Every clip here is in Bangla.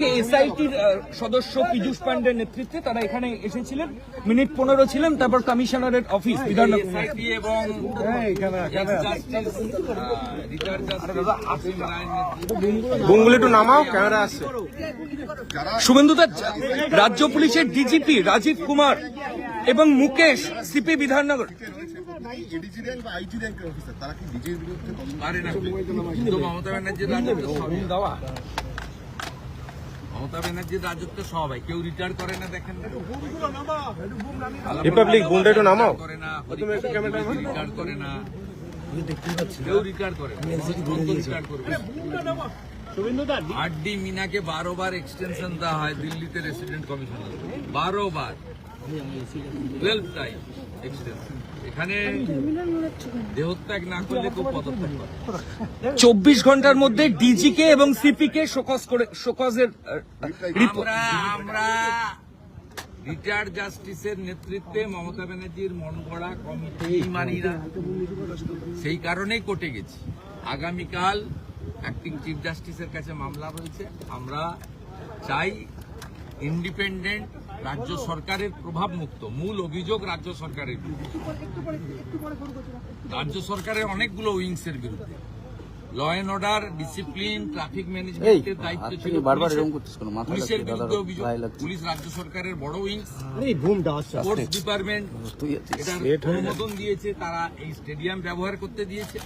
এসআইটির সদস্য পীযূষ পান্ডের নেতৃত্বে তারা এখানে এসেছিলেন। মিনিট পনেরো ছিলেন তারপর কমিশনারের অফিস বিধাননগর এবং একটু নামাও ক্যামেরা আসছে শুভেন্দু দা রাজ্য পুলিশের ডিজিপি রাজীব কুমার এবং মুকেশ সিপি বিধাননগর। তারা কি বিরুদ্ধে পারে না মমতা মমতা ব্যানার্জির রাজত্ব সব হয় কেউ রিটায়ার করে না দেখেন রিপাবলিক গুন্ডা একটু নামাও। করে না রিটায়ার করে না। কেউ রিটায়ার করে না। রিটায়ার করবে। আর ডি মিনাকে বারো বার এক্সটেনশন দেওয়া হয় দিল্লিতে রেসিডেন্ট কমিশনার বারো বার টুয়েলভ টাইম এক্সটেনশন এখানে দেহত্যাগ না করলে পদত্যাগ করে। চব্বিশ ঘণ্টার মধ্যে ডিজিকে এবং সিপি কে শোকজ করে শোকজের আমরা আমরা জাস্টিসের নেতৃত্বে মমতা ব্যানার্জির মন গড়া কমিটি সেই কারণেই কোর্টে গেছি। আগামীকাল অ্যাক্টিং চিফ জাস্টিসের কাছে মামলা রয়েছে আমরা চাই ইন্ডিপেন্ডেন্ট রাজ্য সরকারের প্রভাব মুক্ত মূল অভিযোগ রাজ্য সরকারের বিরুদ্ধে। রাজ্য সরকারের অনেকগুলো উইংস এর বিরুদ্ধে। Law and order discipline traffic ম্যানেজমেন্টের দায়িত্ব ছিল পুলিশের। বিরুদ্ধে অভিযোগ। পুলিশ রাজ্য সরকারের বড় উইংস স্পোর্টস ডিপার্টমেন্ট এটার অনুমোদন দিয়েছে তারা এই স্টেডিয়াম ব্যবহার করতে দিয়েছে।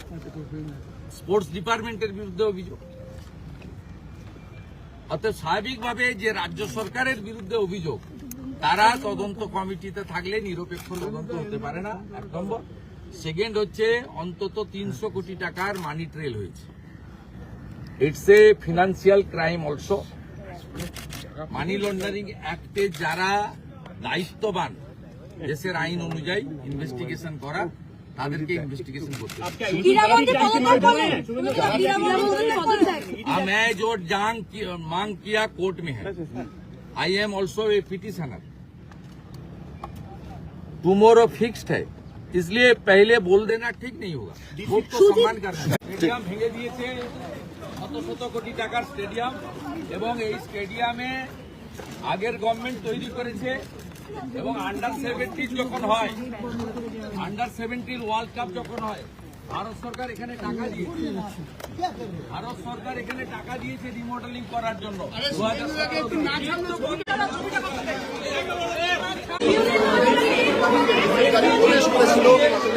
স্পোর্টস ডিপার্টমেন্টের বিরুদ্ধে অভিযোগ। অতএব স্বাভাবিকভাবে যে রাজ্য সরকারের বিরুদ্ধে অভিযোগ তারা তদন্ত কমিটিতে থাকলে নিরপেক্ষ তদন্ত হতে পারে না এক নম্বর সেকেন্ড হচ্ছে অন্তত তিনশো কোটি টাকার মানি ট্রেল হয়েছে it's a financial crime also money laundering অ্যাক্টে যারা দায়িত্ববান দেশের আইন অনুযায়ী ইনভেস্টিগেশন করা তাদেরকে ইনভেস্টিগেশন করতে হবে। হীরামন্দির পদত্যাগ করলেন হীরামন্দির পদত্যাগ हाँ, मैं जो जांग की, मांग किया कोर्ट में है I am also a petitioner tomorrow fixed है इसलिए पहले बोल देना ठीक नहीं होगा वोट को सम्मान करना স্টেডিয়াম ভেঙে দিয়েছে শত শত কোটি টাকার স্টেডিয়াম এবং এই স্টেডিয়ামে আগের গভর্নমেন্ট তৈরি করেছে এবং আন্ডার সেভেন্টিন যখন হয় আন্ডার সেভেন্টিন ওয়ার্ল্ড কাপ যখন হয় ভারত সরকার এখানে টাকা দিয়েছে। ভারত সরকার এখানে টাকা দিয়েছে রিমডেলিং করার জন্য।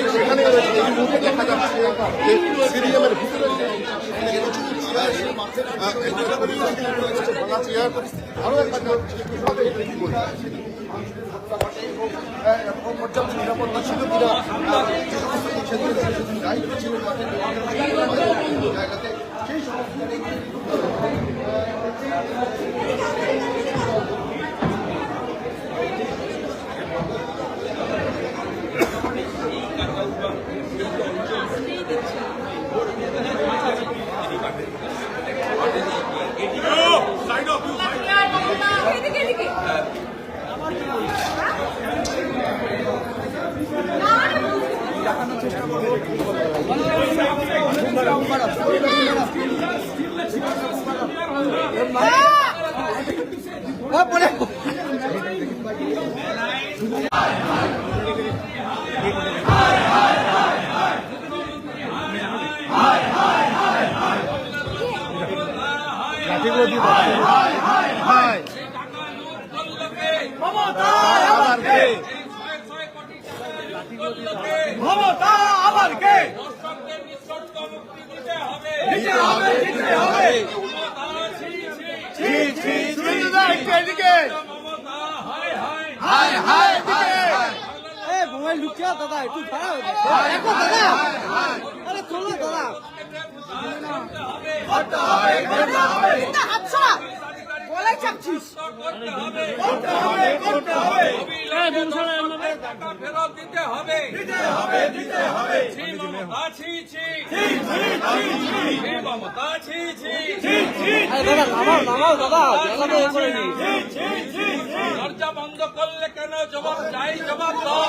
সেখানে এই মুহূর্তে দেখা যাচ্ছে সিরিয়ামের ভিতরে আরও পর্যাপ্ত নিরাপত্তা ছিল কিনা সমস্ত ক্ষেত্রে দায়িত্ব ছিল সেই সমস্ত মমতা আবার কে দর্শকদের নিঃশর্ত মুক্তি দিতে হবে দিতে হবে দিতে হবে মমতা হায় হায় হায় হায় মোবাইল লুকিয়ে দাদা একটু দাঁড়াও দাদা আরে চলো দাদা না হাত টাকা ফেরত দিতে হবে। দিতে হবে দিতে হবে। ছি মমতা ছি ছি। ছি ছি মমতা ছি ছি। ছি দাদা নামাও নামাও দাদা এ করে নি দরজা বন্ধ করলে কেন? জবাব চাই জবাব দাও।